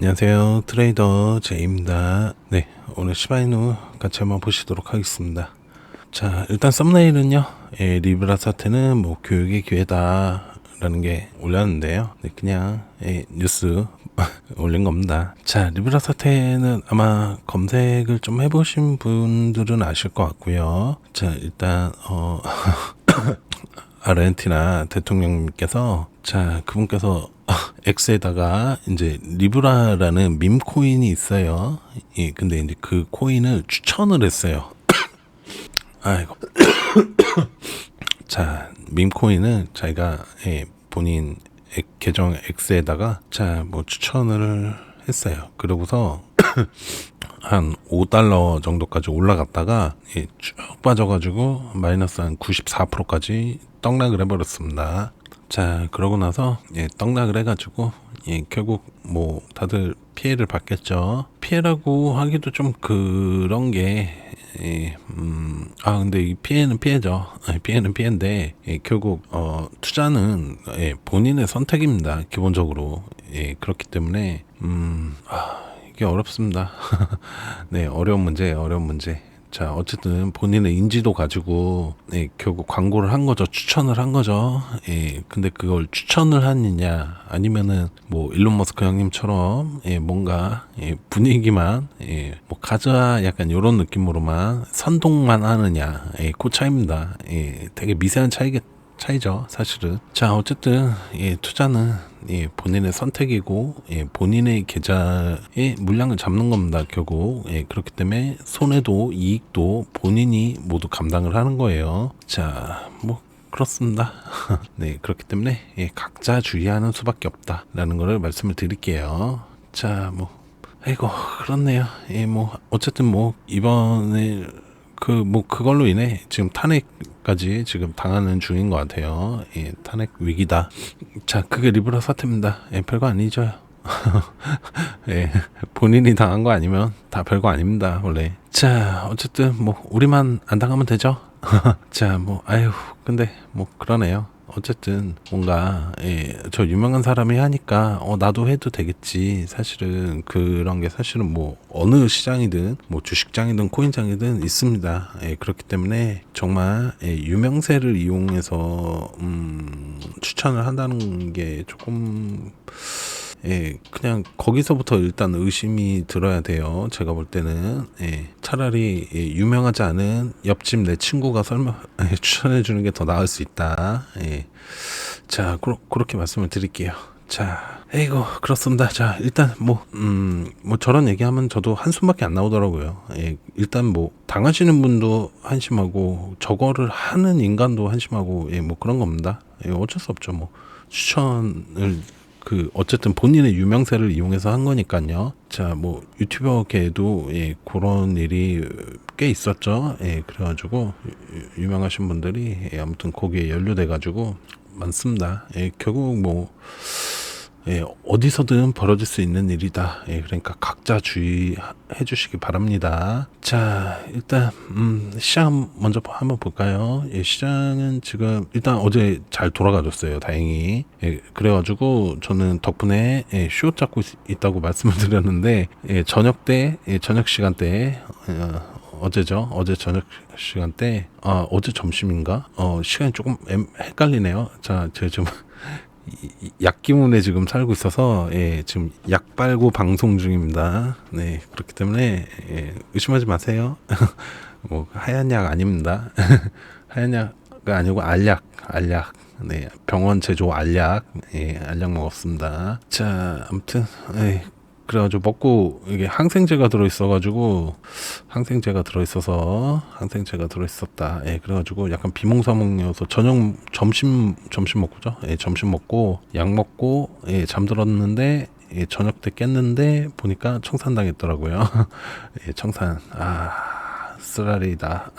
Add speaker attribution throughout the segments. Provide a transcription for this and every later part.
Speaker 1: 안녕하세요. 트레이더 제이입니다. 네, 오늘 시바이누 같이 한번 보시도록 하겠습니다. 자, 일단 썸네일은요, 예, 리브라 사태는 뭐 교육의 기회다라는 게 올렸는데요. 네, 그냥 예, 뉴스 올린 겁니다. 자, 리브라 사태는 아마 검색을 좀 해보신 분들은 아실 것 같고요. 자, 일단 어. 아르헨티나 대통령님께서 자 그분께서 X에다가 이제 리브라라는 밈 코인이 있어요. 예, 근데 이제 그 코인을 추천을 했어요. 아이고. 자, 밈 코인은 자기가 예, 본인 액- 계정 X에다가 자, 뭐 추천을 했어요. 그러고서 한 5달러 정도까지 올라갔다가 예, 쭉 빠져가지고 마이너스 한 94%까지 떡락을 해버렸습니다. 자 그러고 나서 예, 떡락을 해가지고 예, 결국 뭐 다들 피해를 받겠죠. 피해라고 하기도 좀 그런 게 예, 음, 아 근데 이 피해는 피해죠. 예, 피해는 피해인데 예, 결국 어, 투자는 예, 본인의 선택입니다. 기본적으로 예, 그렇기 때문에 음, 아, 이게 어렵습니다. 네, 어려운 문제예요. 어려운 문제. 자, 어쨌든 본인의 인지도 가지고 예, 결국 광고를 한 거죠. 추천을 한 거죠. 예, 근데 그걸 추천을 하느냐 아니면은 뭐 일론 머스크 형님처럼 예, 뭔가 예, 분위기만 예, 뭐 가자 약간 요런 느낌으로만 선동만 하느냐 예, 그 차이입니다. 예, 되게 미세한 차이겠 차이죠, 사실은. 자, 어쨌든 예, 투자는 예, 본인의 선택이고 예, 본인의 계좌의 물량을 잡는 겁니다. 결국 예, 그렇기 때문에 손해도 이익도 본인이 모두 감당을 하는 거예요. 자, 뭐 그렇습니다. 네, 그렇기 때문에 예, 각자 주의하는 수밖에 없다라는 거를 말씀을 드릴게요. 자, 뭐 아이고 그렇네요. 예, 뭐 어쨌든 뭐 이번에 그 뭐 그걸로 인해 지금 탄핵까지 지금 당하는 중인 것 같아요. 예, 탄핵 위기다. 자, 그게 리브라 사태입니다. 예, 별거 아니죠. 예, 본인이 당한 거 아니면 다 별거 아닙니다, 원래. 자, 어쨌든 뭐 우리만 안 당하면 되죠. 자, 뭐 아유, 근데 뭐 그러네요. 어쨌든 뭔가 예, 저 유명한 사람이 하니까 어 나도 해도 되겠지. 사실은 그런 게 사실은 뭐 어느 시장이든 뭐 주식장이든 코인장이든 있습니다. 예, 그렇기 때문에 정말 예, 유명세를 이용해서 음, 추천을 한다는 게 조금 예, 그냥 거기서부터 일단 의심이 들어야 돼요. 제가 볼 때는 예, 차라리 예, 유명하지 않은 옆집 내 친구가 설마 예, 추천해 주는 게 더 나을 수 있다. 예. 자, 그러, 그렇게 말씀을 드릴게요. 자, 에이고 그렇습니다. 자, 일단 뭐, 음, 뭐 저런 얘기하면 저도 한숨밖에 안 나오더라고요. 예, 일단 뭐 당하시는 분도 한심하고 저거를 하는 인간도 한심하고 예, 뭐 그런 겁니다. 예, 어쩔 수 없죠. 뭐 추천을 그 어쨌든 본인의 유명세를 이용해서 한 거니까요. 자, 뭐 유튜버계에도 예, 그런 일이 꽤 있었죠. 예, 그래가지고 유- 유명하신 분들이 예, 아무튼 거기에 연루돼가지고 많습니다. 예, 결국 뭐 예, 어디서든 벌어질 수 있는 일이다. 예, 그러니까 각자 주의해 주시기 바랍니다. 자, 일단 음, 시장 먼저 한번 볼까요? 예, 시장은 지금 일단 어제 잘 돌아가줬어요. 다행히. 예, 그래가지고 저는 덕분에 예, 쇼 잡고 있- 있다고 말씀을 드렸는데 예, 저녁 때, 예, 저녁 시간 때 어, 어제죠. 어제 저녁 시간 때, 아, 어제 점심인가? 어, 시간이 조금 엠- 헷갈리네요. 자, 제가 좀 약기운에 지금 살고 있어서 예, 지금 약 빨고 방송 중입니다. 네 그렇기 때문에 예, 의심하지 마세요. 뭐 하얀 약 아닙니다. 하얀 약가 아니고 알약, 알약. 네 병원 제조 알약, 예, 알약 먹었습니다. 자 아무튼 예, 그래가지고 먹고 이게 항생제가 들어있어가지고 항생제가 들어있어서 항생제가 들어있었다. 예, 그래가지고 약간 비몽사몽이어서 저녁 점심 점심 먹고죠. 예, 점심 먹고 약 먹고 예, 잠들었는데 예, 저녁 때 깼는데 보니까 청산 당했더라고요. 예, 청산 아 쓰라리다.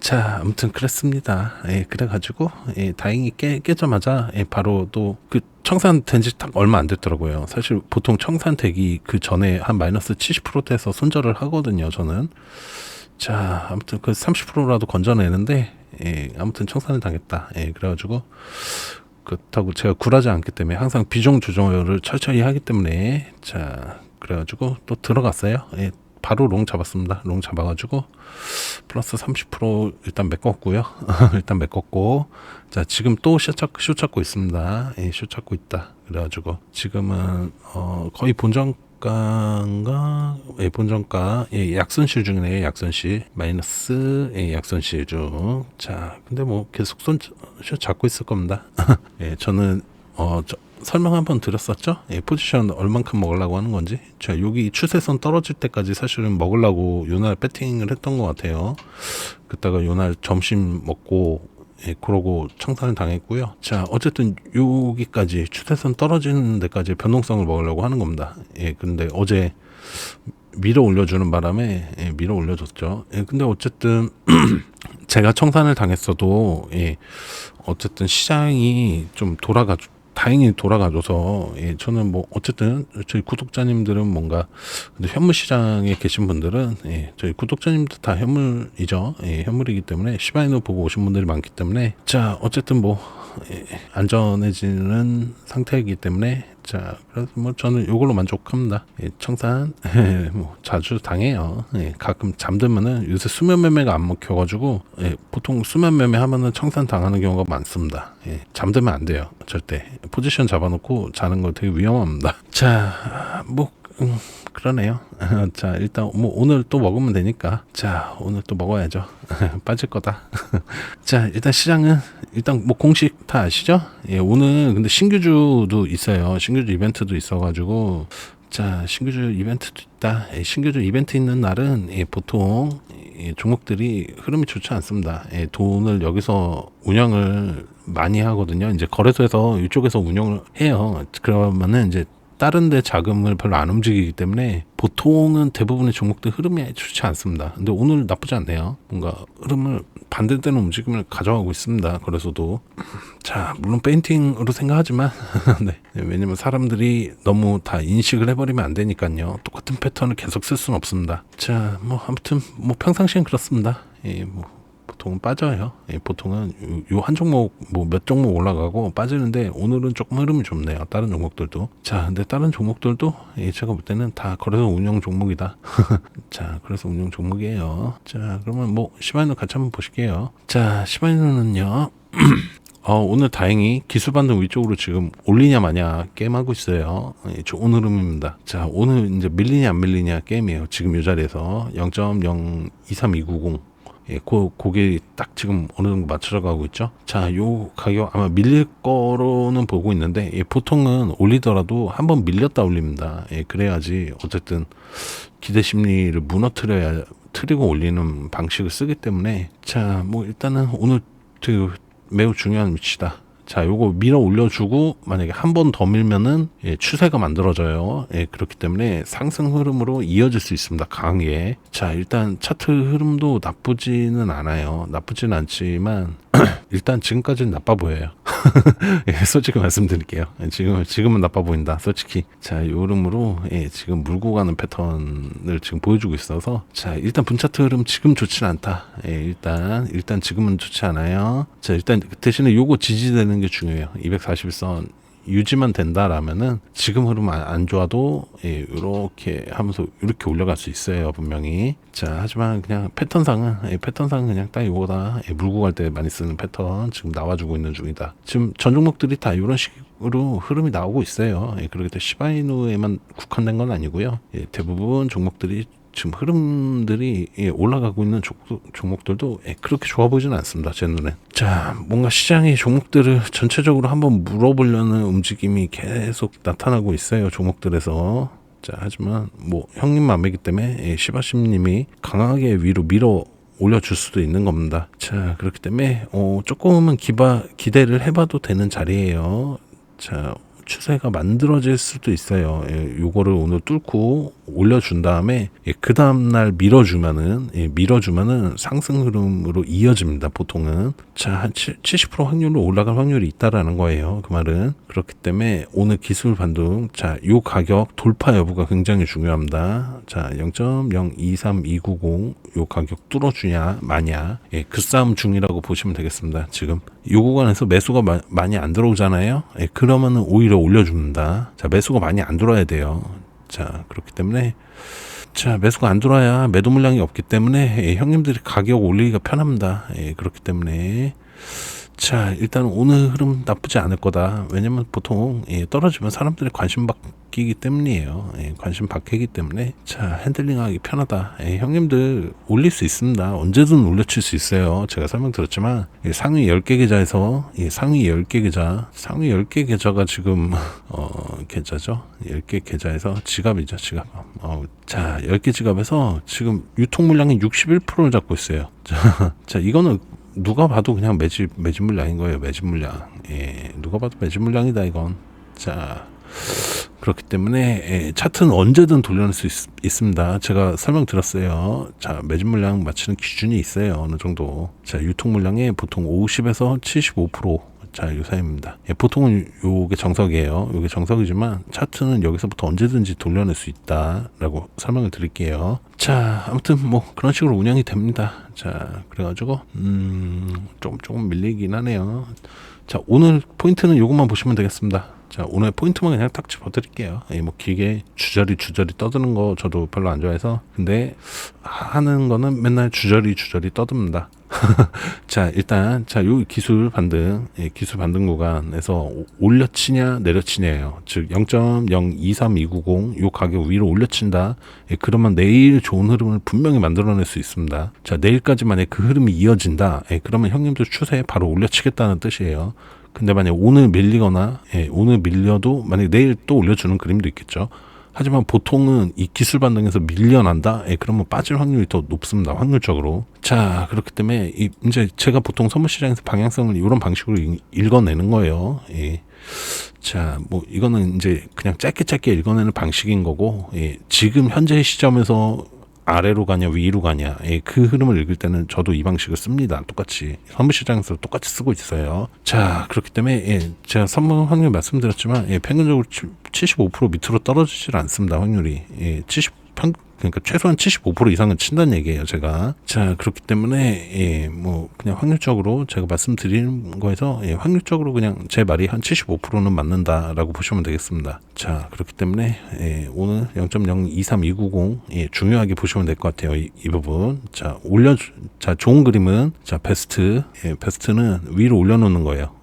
Speaker 1: 자, 아무튼 그랬습니다. 예, 그래가지고 예, 다행히 깨, 깨자마자 예, 바로 또 그 청산 된지 딱 얼마 안 됐더라고요. 사실 보통 청산 되기 그 전에 한 마이너스 70%대에서 손절을 하거든요. 저는 자, 아무튼 그 30%라도 건져내는데 예, 아무튼 청산을 당했다. 예, 그래가지고 그렇다고 제가 굴하지 않기 때문에 항상 비중 조정을 철저히 하기 때문에 자 그래가지고 또 들어갔어요. 예, 바로 롱 잡았습니다. 롱 잡아가지고 플러스 30% 일단 메꿨고요. 일단 메꿨고 자 지금 또쇼 찾고 쇼 찾고 있습니다. 예, 쇼 찾고 있다. 그래가지고 지금은 어 거의 본정가인가 예, 본정가 예, 약손실 중이네요. 약손실 마이너스 예, 약손실 중. 자 근데 뭐 계속 손쇼 잡고 있을 겁니다. 예, 저는 어 저, 설명 한번 드렸었죠? 예, 포지션 얼만큼 먹으려고 하는 건지. 자, 여기 추세선 떨어질 때까지 사실은 먹으려고 요날 배팅을 했던 것 같아요. 그다가 요날 점심 먹고 예, 그러고 청산을 당했고요. 자, 어쨌든 여기까지 추세선 떨어지는 데까지 변동성을 먹으려고 하는 겁니다. 예, 근데 어제 밀어 올려주는 바람에 예, 밀어 올려줬죠. 예, 근데 어쨌든 제가 청산을 당했어도 예, 어쨌든 시장이 좀 돌아가 다행히 돌아가줘서 예, 저는 뭐 어쨌든 저희 구독자님들은 뭔가 근데 현물 시장에 계신 분들은 예, 저희 구독자님들 다 현물이죠. 예, 현물이기 때문에 시바이노 보고 오신 분들이 많기 때문에 자 어쨌든 뭐 예, 안전해지는 상태이기 때문에 자 그래서 뭐 저는 이걸로 만족합니다. 예, 청산 예, 뭐 자주 당해요. 예, 가끔 잠들면은 요새 수면 매매가 안 먹혀가지고 예, 보통 수면 매매 하면은 청산 당하는 경우가 많습니다. 예, 잠들면 안 돼요. 절대 포지션 잡아놓고 자는 거 되게 위험합니다. 자뭐 음, 그러네요. 자, 일단 뭐 오늘 또 먹으면 되니까. 자, 오늘 또 먹어야죠. 빠질 거다. 자, 일단 시장은 일단 뭐 공식 다 아시죠? 예, 오늘 근데 신규주도 있어요. 신규주 이벤트도 있어 가지고. 자, 신규주 이벤트도 있다. 예, 신규주 이벤트 있는 날은 예, 보통 예, 종목들이 흐름이 좋지 않습니다. 예, 돈을 여기서 운영을 많이 하거든요. 이제 거래소에서 이쪽에서 운영을 해요. 그러면은 이제 다른 데 자금을 별로 안 움직이기 때문에 보통은 대부분의 종목들 흐름이 좋지 않습니다. 근데 오늘 나쁘지 않네요. 뭔가 흐름을 반대되는 움직임을 가져가고 있습니다. 그래서도 자 물론 페인팅으로 생각하지만 네. 왜냐면 사람들이 너무 다 인식을 해버리면 안 되니까요. 똑같은 패턴을 계속 쓸 수는 없습니다. 자 뭐 아무튼 뭐 평상시엔 그렇습니다. 예, 뭐 보통은 빠져요. 예, 보통은 요 한 종목 뭐 몇 종목 올라가고 빠지는데 오늘은 조금 흐름이 좋네요. 다른 종목들도. 자, 근데 다른 종목들도 예, 제가 볼 때는 다 거래소 운영 종목이다. 자, 그래서 운영 종목이에요. 자, 그러면 뭐 시바이노 같이 한번 보실게요. 자, 시바이노는요. 어, 오늘 다행히 기술 반등 위쪽으로 지금 올리냐 마냐 게임하고 있어요. 예, 좋은 흐름입니다. 자, 오늘 이제 밀리냐 안 밀리냐 게임이에요. 지금 이 자리에서 0.023290 예, 고, 고게 딱 지금 어느 정도 맞춰져 가고 있죠. 자, 요 가격 아마 밀릴 거로는 보고 있는데, 예, 보통은 올리더라도 한번 밀렸다 올립니다. 예, 그래야지 어쨌든 기대 심리를 무너뜨려야, 트리고 올리는 방식을 쓰기 때문에, 자, 뭐 일단은 오늘 그 매우 중요한 위치다. 자, 요거 밀어 올려주고 만약에 한 번 더 밀면은 예, 추세가 만들어져요. 예, 그렇기 때문에 상승 흐름으로 이어질 수 있습니다. 강하게. 자, 일단 차트 흐름도 나쁘지는 않아요. 나쁘지는 않지만 일단 지금까지는 나빠 보여요. 예, 솔직히 말씀드릴게요. 예, 지금 지금은 나빠 보인다. 솔직히 자 요름으로 예, 지금 물고 가는 패턴을 지금 보여주고 있어서 자 일단 분차트 흐름 지금 좋지는 않다. 예, 일단 일단 지금은 좋지 않아요. 자 일단 대신에 요거 지지되는 게 중요해요. 241선 유지만 된다라면은 지금 흐름 안, 안 좋아도 예, 이렇게 하면서 이렇게 올라갈 수 있어요 분명히. 자 하지만 그냥 패턴상은 예, 패턴상은 그냥 딱 이거다. 예, 물고 갈 때 많이 쓰는 패턴 지금 나와주고 있는 중이다. 지금 전 종목들이 다 이런 식으로 흐름이 나오고 있어요. 예, 그렇기 때문에 시바이누에만 국한된 건 아니고요. 예, 대부분 종목들이 지금 흐름들이 예, 올라가고 있는 종목들도 예, 그렇게 좋아 보이지는 않습니다. 제 눈엔. 자, 뭔가 시장의 종목들을 전체적으로 한번 물어보려는 움직임이 계속 나타나고 있어요. 종목들에서. 자, 하지만 뭐 형님 맘이기 때문에 예, 시바심님이 강하게 위로 밀어 올려줄 수도 있는 겁니다. 자, 그렇기 때문에 어, 조금은 기바, 기대를 해봐도 되는 자리예요. 자, 추세가 만들어질 수도 있어요. 예, 요거를 오늘 뚫고 올려준 다음에 예, 그 다음날 밀어주면은 예, 밀어주면은 상승 흐름으로 이어집니다. 보통은 자한 70% 확률로 올라갈 확률이 있다라는 거예요. 그 말은 그렇기 때문에 오늘 기술 반등 자요 가격 돌파 여부가 굉장히 중요합니다. 자 0.023290 요 가격 뚫어주냐 마냐 예, 그 싸움 중이라고 보시면 되겠습니다. 지금 이 구간에서 매수가 마- 많이 안 들어오잖아요. 예, 그러면은 오히려 올려줍니다. 자, 매수가 많이 안 들어와야 돼요. 자, 그렇기 때문에 자, 매수가 안 들어와야 매도 물량이 없기 때문에 예, 형님들이 가격 올리기가 편합니다. 예, 그렇기 때문에 자, 일단 오늘 흐름 나쁘지 않을 거다. 왜냐면 보통 예, 떨어지면 사람들이 관심 바뀌기 때문이에요. 예, 관심 바뀌기 때문에 자, 핸들링하기 편하다. 예, 형님들 올릴 수 있습니다. 언제든 올려칠 수 있어요. 제가 설명드렸지만 예, 상위 10개 계좌에서 예, 상위 10개 계좌, 상위 10개 계좌가 지금 어, 계좌죠. 10개 계좌에서 지갑이죠, 지갑. 어, 자, 10개 지갑에서 지금 유통 물량이 61%를 잡고 있어요. 자, 자, 이거는 누가 봐도 그냥 매집 매집 물량인 거예요. 매집 물량. 예, 누가 봐도 매집 물량이다 이건. 자, 그렇기 때문에 예, 차트는 언제든 돌려낼 수 있, 습니다 제가 설명드렸어요. 자, 매집 물량 맞추는 기준이 있어요. 어느 정도. 자, 유통 물량의 보통 50에서 75%. 자, 유사입니다. 예, 보통은 요게 정석이에요. 요게 정석이지만 차트는 여기서부터 언제든지 돌려낼 수 있다라고 설명을 드릴게요. 자, 아무튼 뭐 그런 식으로 운영이 됩니다. 자, 그래가지고 음, 조금 조금 밀리긴 하네요. 자, 오늘 포인트는 요것만 보시면 되겠습니다. 자, 오늘 포인트만 그냥 딱 짚어드릴게요. 예, 뭐 길게 주저리 주저리 떠드는 거 저도 별로 안 좋아해서. 근데 하는 거는 맨날 주저리 주저리 떠듭니다. 자 일단 자요 기술 반등 예, 기술 반등 구간에서 오- 올려치냐 내려치냐예요. 즉 0.023290 요 가격 위로 올려친다. 예, 그러면 내일 좋은 흐름을 분명히 만들어낼 수 있습니다. 자 내일까지 만약 그 흐름이 이어진다. 예, 그러면 형님들 추세에 바로 올려치겠다는 뜻이에요 근데 만약 오늘 밀리거나 예, 오늘 밀려도 만약 내일 또 올려주는 그림도 있겠죠 하지만 보통은 이 기술 반등에서 밀려난다? 예, 그러면 빠질 확률이 더 높습니다. 확률적으로. 자, 그렇기 때문에 이 이제 제가 보통 선물 시장에서 방향성을 이런 방식으로 읽- 읽어내는 거예요. 예. 자, 뭐 이거는 이제 그냥 짧게 짧게 읽어내는 방식인 거고, 예. 지금 현재 시점에서 아래로 가냐 위로 가냐. 예, 그 흐름을 읽을 때는 저도 이 방식을 씁니다. 똑같이 선물 시장에서 똑같이 쓰고 있어요. 자 그렇기 때문에 예, 제가 선물 확률 말씀드렸지만 예, 평균적으로 75% 밑으로 떨어지질 않습니다 확률이. 예, 70 평, 그러니까 최소한 75% 이상은 친다는 얘기예요 제가. 자 그렇기 때문에 예, 뭐 그냥 확률적으로 제가 말씀드리는 거에서 예, 확률적으로 그냥 제 말이 한 75%는 맞는다라고 보시면 되겠습니다. 자 그렇기 때문에 예, 오늘 0.023290 예, 중요하게 보시면 될 것 같아요 이, 이 부분. 자 올려 자 좋은 그림은 자 베스트 예, 베스트는 위로 올려 놓는 거예요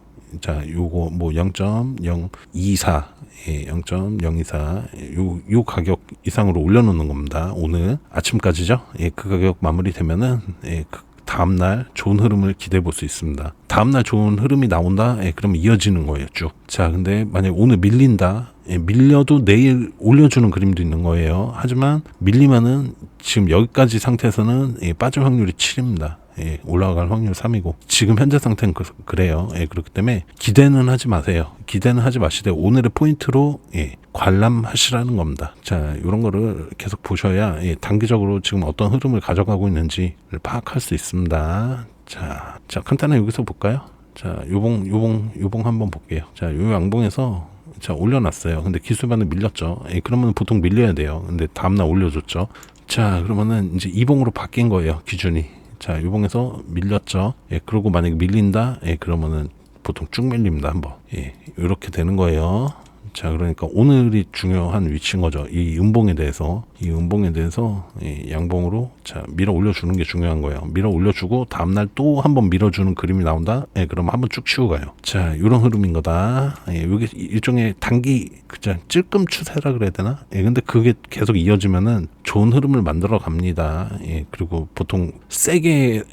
Speaker 1: 자, 요거 뭐 0.024, 예, 0.024, 요, 요 가격 이상으로 올려놓는 겁니다. 오늘 아침까지죠. 예, 그 가격 마무리되면은, 예, 그 다음날 좋은 흐름을 기대해 볼 수 있습니다. 다음날 좋은 흐름이 나온다? 예, 그러면 이어지는 거예요, 쭉. 자, 근데 만약 오늘 밀린다? 예, 밀려도 내일 올려주는 그림도 있는 거예요. 하지만 밀리면은 지금 여기까지 상태에서는 예, 빠질 확률이 7입니다. 예, 올라갈 확률 3이고 지금 현재 상태는 그, 그래요. 예, 그렇기 때문에 기대는 하지 마세요. 기대는 하지 마시되 오늘의 포인트로 예, 관람하시라는 겁니다. 자, 이런 거를 계속 보셔야 예, 단기적으로 지금 어떤 흐름을 가져가고 있는지를 파악할 수 있습니다. 자, 자 간단하게 여기서 볼까요? 자, 요봉 요봉 요봉 한번 볼게요. 자, 요 양봉에서 자 올려놨어요. 근데 기술반은 밀렸죠. 예, 그러면 보통 밀려야 돼요. 근데 다음날 올려줬죠. 자, 그러면은 이제 이봉으로 바뀐 거예요. 기준이. 자, 요봉에서 밀렸죠. 예, 그리고 만약에 밀린다. 예, 그러면은 보통 쭉 밀립니다. 한번. 예, 이렇게 되는 거예요. 자, 그러니까 오늘이 중요한 위치인 거죠. 이 음봉에 대해서, 이 음봉에 대해서 이 양봉으로 자 밀어 올려주는 게 중요한 거예요. 밀어 올려주고 다음날 또 한번 밀어주는 그림이 나온다. 예, 그러면 한번 쭉 치고 가요. 자, 이런 흐름인 거다. 예, 이게 일종의 단기 그자 찔끔 추세라 그래야 되나? 예, 근데 그게 계속 이어지면은 좋은 흐름을 만들어 갑니다. 예, 그리고 보통 세게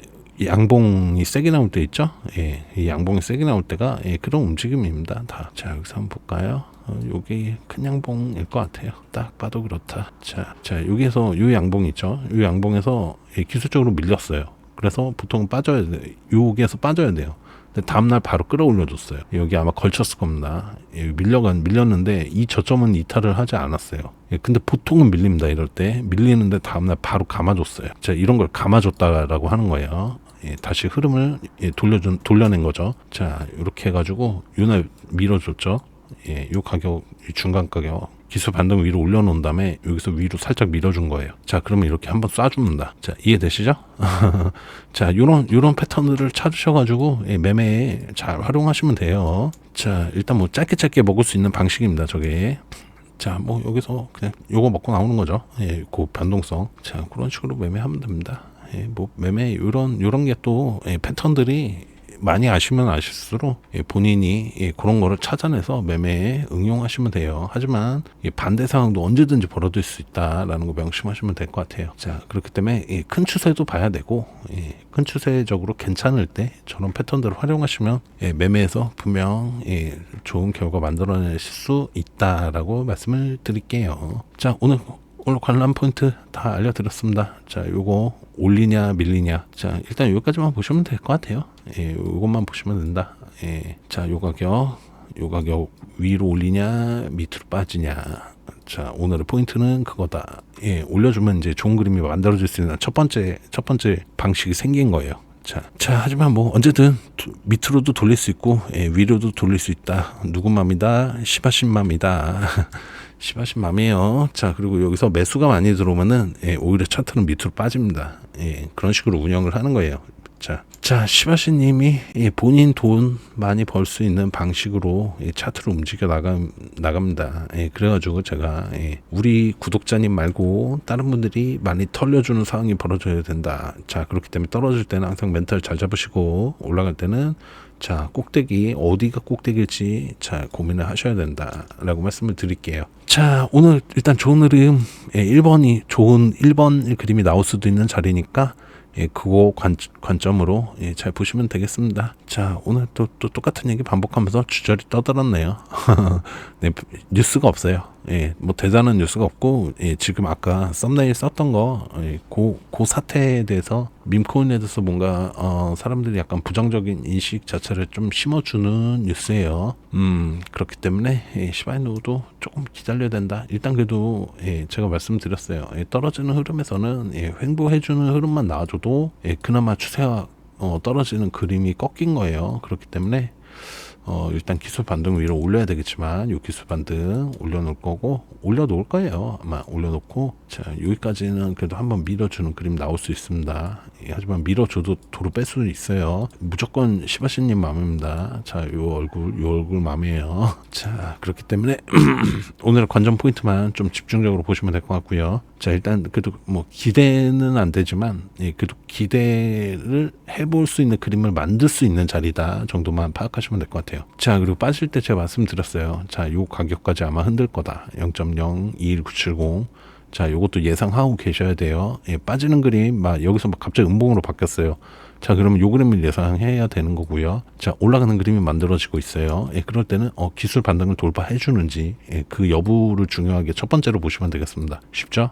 Speaker 1: 양봉이 세게 나올 때 있죠? 예, 이 양봉이 세게 나올 때가 예, 그런 움직임입니다. 다. 자, 여기서 한번 볼까요? 어, 요게 큰 양봉일 것 같아요. 딱 봐도 그렇다. 자, 자, 여기에서 요 양봉 있죠? 요 양봉에서 예, 기술적으로 밀렸어요. 그래서 보통 빠져야 돼. 여기에서 빠져야 돼요. 다음날 바로 끌어올려줬어요. 여기 아마 걸쳤을 겁니다. 예, 밀려간 밀렸는데 이 저점은 이탈을 하지 않았어요. 예, 근데 보통은 밀립니다. 이럴 때 밀리는데 다음날 바로 감아줬어요. 자, 이런 걸 감아줬다라고 하는 거예요. 예, 다시 흐름을 예, 돌려준 돌려낸 거죠. 자, 이렇게 해가지고 윤을 밀어줬죠. 예, 요 가격 이 중간 가격 기술 반등 위로 올려놓은 다음에 여기서 위로 살짝 밀어준 거예요. 자, 그러면 이렇게 한번 쏴줍니다. 자, 이해되시죠? 자, 요런 요런 패턴들을 찾으셔가지고 예, 매매에 잘 활용하시면 돼요. 자, 일단 뭐 짧게 짧게 먹을 수 있는 방식입니다. 저게. 자, 뭐 여기서 그냥 요거 먹고 나오는 거죠. 예, 그 변동성. 자, 그런 식으로 매매하면 됩니다. 예, 뭐 매매 요런 요런 게 또 예, 패턴들이 많이 아시면 아실수록 예, 본인이 예, 그런 거를 찾아내서 매매에 응용하시면 돼요. 하지만 이 반대 상황도 언제든지 벌어질 수 있다라는 거 명심하시면 될 것 같아요. 자 그렇기 때문에 이큰 추세도 봐야 되고 예, 큰 추세적으로 괜찮을 때 저런 패턴들을 활용하시면 예, 매매에서 분명 예, 좋은 결과 만들어내실 수 있다라고 말씀을 드릴게요. 자 오늘 오늘 관람 포인트 다 알려드렸습니다. 자, 요거 올리냐 밀리냐. 자, 일단 여기까지만 보시면 될 것 같아요. 예, 요것만 보시면 된다. 예, 자, 요 가격, 요 가격 위로 올리냐 밑으로 빠지냐. 자, 오늘의 포인트는 그거다. 예, 올려주면 이제 좋은 그림이 만들어질 수 있는 첫 번째 첫 번째 방식이 생긴 거예요. 자, 자, 하지만 뭐 언제든 두- 밑으로도 돌릴 수 있고 예, 위로도 돌릴 수 있다. 누구 맘이다, 시바신 맘이다. 시바신 맘이에요. 자, 그리고 여기서 매수가 많이 들어오면은 예, 오히려 차트는 밑으로 빠집니다. 예, 그런 식으로 운영을 하는 거예요. 자, 자, 시바시 님이 예, 본인 돈 많이 벌 수 있는 방식으로 예, 차트를 움직여 나가 나갑니다. 예, 그래가지고 제가 예, 우리 구독자님 말고 다른 분들이 많이 털려주는 상황이 벌어져야 된다. 자, 그렇기 때문에 떨어질 때는 항상 멘탈 잘 잡으시고 올라갈 때는 자, 꼭대기 어디가 꼭대기일지 잘 고민을 하셔야 된다라고 말씀을 드릴게요. 자, 오늘 일단 좋은 흐름 예, 1번이 좋은 1번 그림이 나올 수도 있는 자리니까 예, 그거 관, 관점으로 예, 잘 보시면 되겠습니다. 자, 오늘 또, 또 똑같은 얘기 반복하면서 주저리 떠들었네요. 네, 뉴스가 없어요. 예, 뭐 대단한 뉴스가 없고, 예, 지금 아까 썸네일 썼던 거, 예, 고, 고 사태에 대해서 밈코인에 대해서 뭔가, 어, 사람들이 약간 부정적인 인식 자체를 좀 심어주는 뉴스예요. 음, 그렇기 때문에, 예, 시바이누도 조금 기다려야 된다. 일단 그래도, 예, 제가 말씀드렸어요. 예, 떨어지는 흐름에서는, 예, 횡보해주는 흐름만 나와줘도, 예, 그나마 추세가, 어, 떨어지는 그림이 꺾인 거예요. 그렇기 때문에, 어, 일단 기술 반등 위로 올려야 되겠지만, 요 기술 반등 올려놓을 거고, 올려놓을 거예요. 아마 올려놓고, 자, 여기까지는 그래도 한번 밀어주는 그림 나올 수 있습니다. 예, 하지만 밀어줘도 도로 뺄 수 있어요. 무조건 시바시님 마음입니다. 자, 요 얼굴, 요 얼굴 마음이에요. 자, 그렇기 때문에, 오늘의 관전 포인트만 좀 집중적으로 보시면 될 것 같고요. 자, 일단 그래도 뭐 기대는 안 되지만, 예, 그래도 기대를 해볼 수 있는 그림을 만들 수 있는 자리다 정도만 파악하시면 될 것 같아요. 자, 그리고 빠질 때 제가 말씀드렸어요. 자, 요 가격까지 아마 흔들 거다. 0.021970. 자, 요것도 예상하고 계셔야 돼요. 예, 빠지는 그림, 막 여기서 막 갑자기 음봉으로 바뀌었어요. 자, 그러면 요 그림을 예상해야 되는 거고요. 자, 올라가는 그림이 만들어지고 있어요. 예, 그럴 때는 어, 기술 반등을 돌파해 주는지 예, 그 여부를 중요하게 첫 번째로 보시면 되겠습니다. 쉽죠?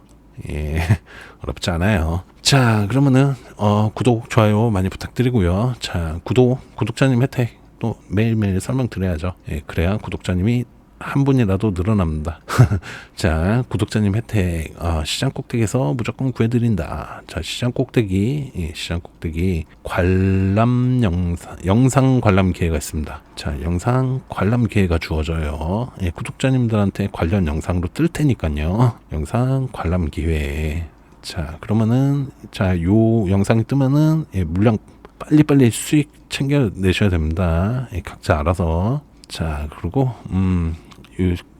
Speaker 1: 예, 어렵지 않아요. 자, 그러면은 어, 구독, 좋아요 많이 부탁드리고요. 자, 구독, 구독자님 혜택 또 매일매일 설명드려야죠. 예, 그래야 구독자님이 한 분이라도 늘어납니다. 자, 구독자님 혜택 어, 시장 꼭대기에서 무조건 구해드린다. 자, 시장 꼭대기, 예, 시장 꼭대기 관람 영상, 영상 관람 기회가 있습니다. 자, 영상 관람 기회가 주어져요. 예, 구독자님들한테 관련 영상으로 뜰 테니까요. 영상 관람 기회. 자, 그러면은 자, 요 영상이 뜨면은 예, 물량 빨리빨리 수익 챙겨 내셔야 됩니다. 예, 각자 알아서. 자, 그리고 음, 이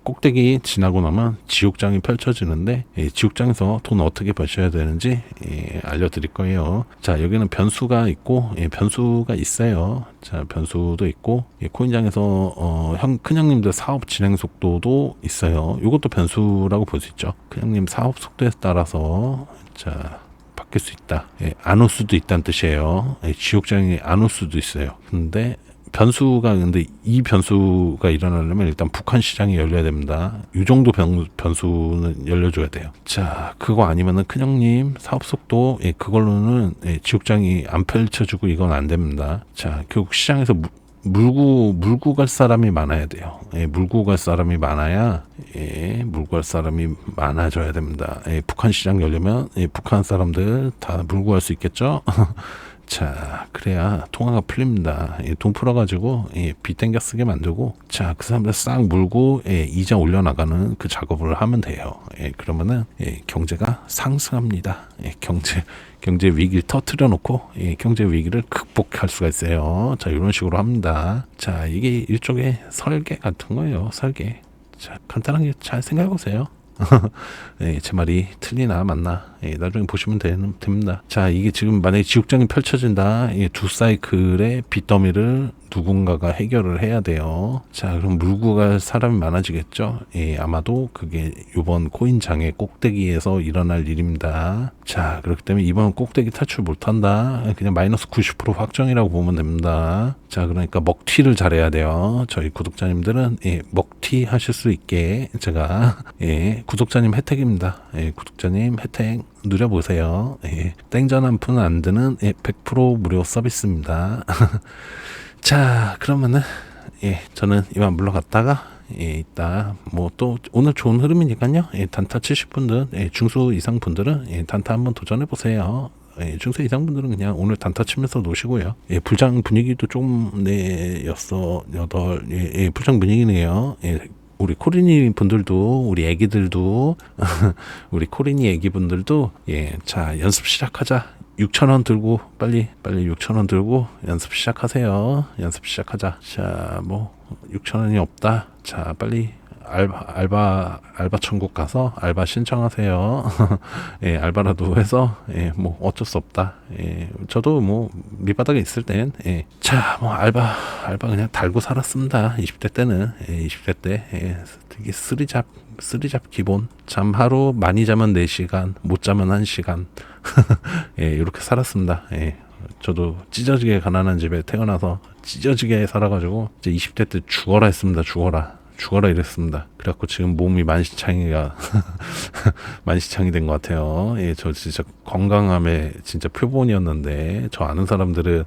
Speaker 1: 꼭대기 지나고 나면 지옥장이 펼쳐지는데 예, 지옥장에서 돈 어떻게 버셔야 되는지 예, 알려드릴 거예요. 자, 여기는 변수가 있고 예, 변수가 있어요. 자, 변수도 있고 예, 코인장에서 어, 형 큰형님들 사업 진행 속도도 있어요. 이것도 변수라고 볼 수 있죠. 큰형님 사업 속도에 따라서 자. 바뀔 수 있다. 예, 안올 수도 있다는 뜻이에요. 예, 지옥장이 안 올 수도 있어요. 근데 변수가 근데 이 변수가 일어나려면 일단 북한 시장이 열려야 됩니다. 이 정도 변, 변수는 열려줘야 돼요. 자, 그거 아니면은 큰형님 사업 속도 예, 그걸로는 예, 지옥장이 안 펼쳐주고 이건 안 됩니다. 자, 결국 시장에서 무, 물고 물고 갈 사람이 많아야 돼요. 예, 물고 갈 사람이 많아야 예, 물고 갈 사람이 많아져야 됩니다. 예, 북한 시장 열려면 예, 북한 사람들 다 물고 갈 수 있겠죠? 자, 그래야 통화가 풀립니다. 예, 돈 풀어가지고 예, 빚 땡겨 쓰게 만들고, 자, 그 사람들 싹 물고 예, 이자 올려나가는 그 작업을 하면 돼요. 예, 그러면은 예, 경제가 상승합니다. 예, 경제 경제 위기를 터트려 놓고 예, 경제 위기를 극복할 수가 있어요. 자, 이런 식으로 합니다. 자, 이게 일종의 설계 같은 거예요. 설계. 자, 간단하게 잘 생각해 보세요. 예, 제 말이 틀리나 맞나 예, 나중에 보시면 되, 됩니다. 자 이게 지금 만약에 지옥장이 펼쳐진다 이두 사이클의 빚더미를 누군가가 해결을 해야 돼요. 자 그럼 갈 사람이 많아지겠죠. 예, 아마도 그게 이번 코인장의 꼭대기에서 일어날 일입니다. 자 그렇기 때문에 이번 꼭대기 탈출 못한다. 그냥 마이너스 90% 확정이라고 보면 됩니다. 자 그러니까 먹튀를 잘해야 돼요. 저희 구독자님들은 예, 먹튀 하실 수 있게 제가 예, 구독자님 혜택입니다. 예, 구독자님 혜택 누려보세요. 예, 땡전 한 푼 안 드는 예, 100% 무료 서비스입니다. 자, 그러면은 예, 저는 이만 물러갔다가 예, 이따 뭐 또 오늘 좋은 흐름이니까요. 예, 단타 치실 분들, 예, 중수 이상 분들은 예, 단타 한번 도전해 보세요. 예, 중수 이상 분들은 그냥 오늘 단타 치면서 노시고요. 예, 불장 분위기도 좀 네, 여섯, 여덟, 예, 예, 불장 분위기네요. 예, 우리 코리니 분들도 우리 애기들도 우리 코리니 애기 분들도 예, 자 연습 시작하자. 6천 원 들고 빨리 빨리 6천 원 들고 연습 시작하세요. 연습 시작하자. 자, 뭐 6천 원이 없다. 자, 빨리 알바 알바 알바 천국 가서 알바 신청하세요. 예, 알바라도 해서 예, 뭐 어쩔 수 없다. 예, 저도 뭐 밑바닥에 있을 땐 예, 자, 뭐 알바 알바 그냥 달고 살았습니다. 20대 때는 예, 20대 때 예, 되게 쓰리잡 쓰리잡 기본 잠 하루 많이 자면 4시간 못 자면 1시간 예, 이렇게 살았습니다. 예. 저도 찢어지게 가난한 집에 태어나서 찢어지게 살아가지고 이제 20대 때 죽어라 했습니다. 죽어라. 죽어라 이랬습니다. 그래갖고 지금 몸이 만시창이가 만시창이 된 것 같아요. 예, 저 진짜 건강함의 진짜 표본이었는데 저 아는 사람들은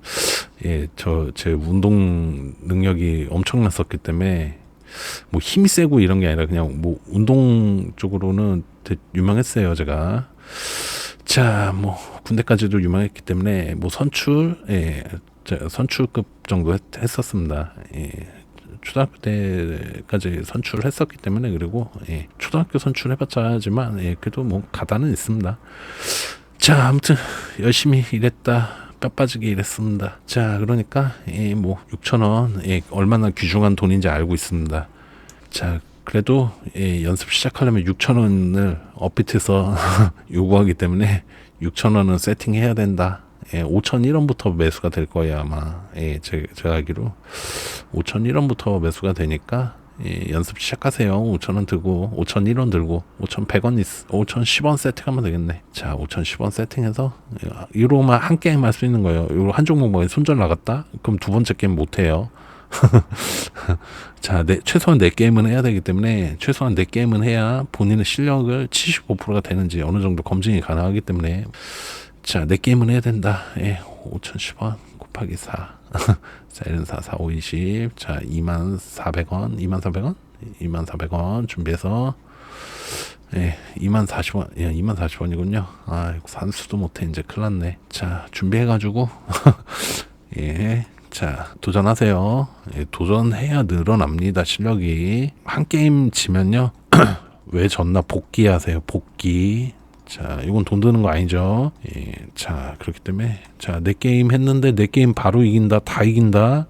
Speaker 1: 예, 저 제 운동 능력이 엄청났었기 때문에 뭐 힘이 세고 이런 게 아니라 그냥 뭐 운동 쪽으로는 되게 유명했어요. 제가 자, 뭐 군대까지도 유명했기 때문에 뭐 선출, 예, 선출급 정도 했, 했었습니다. 예. 초등학교 때까지 선출을 했었기 때문에 그리고 예, 초등학교 선출해봤자 하지만 예, 그래도 뭐 가다는 있습니다. 자 아무튼 열심히 일했다 뼈 빠지게 일했습니다. 자 그러니까 예, 뭐 6천 원 예, 얼마나 귀중한 돈인지 알고 있습니다. 자 그래도 예, 연습 시작하려면 6천 원을 업비트에서 요구하기 때문에 6천 원은 세팅해야 된다. 예, 5천 1원부터 매수가 될 거예요 아마. 예, 제, 제가 알기로 5천 1원부터 매수가 되니까 예, 연습 시작하세요. 5천 원 들고 5천 1원 들고 5천 100원 있, 5천 10원 세팅하면 되겠네. 자, 5천 10원 세팅해서 이로만 한 게임 할 수 있는 거예요. 이로 한 종목만 손절 나갔다? 그럼 두 번째 게임 못 해요. 자, 네, 최소한 4게임은 해야 되기 때문에 최소한 4게임은 해야 본인의 실력을 75%가 되는지 어느 정도 검증이 가능하기 때문에 자, 4게임은 해야 된다. 예, 5,010원 곱하기 4. 4, 1, 4, 4, 5, 20. 자, 24,400원, 24,400원? 24,400원 준비해서 예, 2만 40원, 예, 2만 40원이군요. 아, 산수도 못해, 이제 큰일 났네. 자, 준비해가지고, 예, 자, 도전하세요. 예, 도전해야 늘어납니다, 실력이. 한 게임 지면요. 왜 졌나 복귀하세요, 복귀. 자, 이건 돈 드는 거 아니죠. 예, 자, 그렇기 때문에 자, 내 게임 했는데 내 게임 바로 이긴다, 다 이긴다.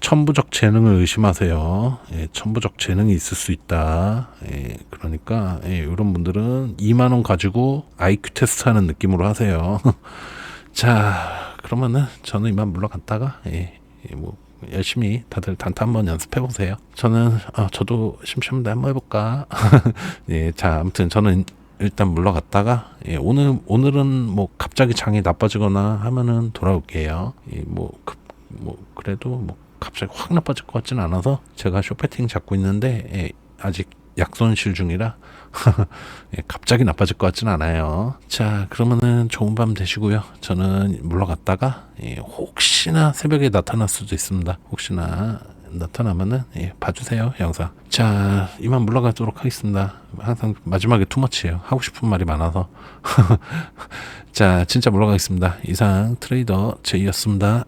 Speaker 1: 천부적 재능을 의심하세요. 예, 천부적 재능이 있을 수 있다. 예, 그러니까 예, 이런 분들은 2만 원 가지고 IQ 테스트 하는 느낌으로 하세요. 자, 그러면은 저는 이만 물러갔다가 예, 예, 뭐 열심히 다들 단타 한번 연습해 보세요. 저는 어, 저도 심심한데 한번 해볼까. 예, 자 아무튼 저는 일단 물러갔다가 예, 오늘 오늘은 뭐 갑자기 장이 나빠지거나 하면은 돌아올게요. 예, 뭐, 급, 뭐 그래도 뭐 갑자기 확 나빠질 것 같지는 않아서 제가 쇼패팅 잡고 있는데 예, 아직 약손실 중이라 예, 갑자기 나빠질 것 같지는 않아요. 자, 그러면은 좋은 밤 되시고요. 저는 물러갔다가 예, 혹시나 새벽에 나타날 수도 있습니다. 혹시나 나타나면은 예, 봐주세요 영상. 자 이만 물러가도록 하겠습니다. 항상 마지막에 투머치예요. 하고 싶은 말이 많아서. 자 진짜 물러가겠습니다. 이상 트레이더 제이였습니다.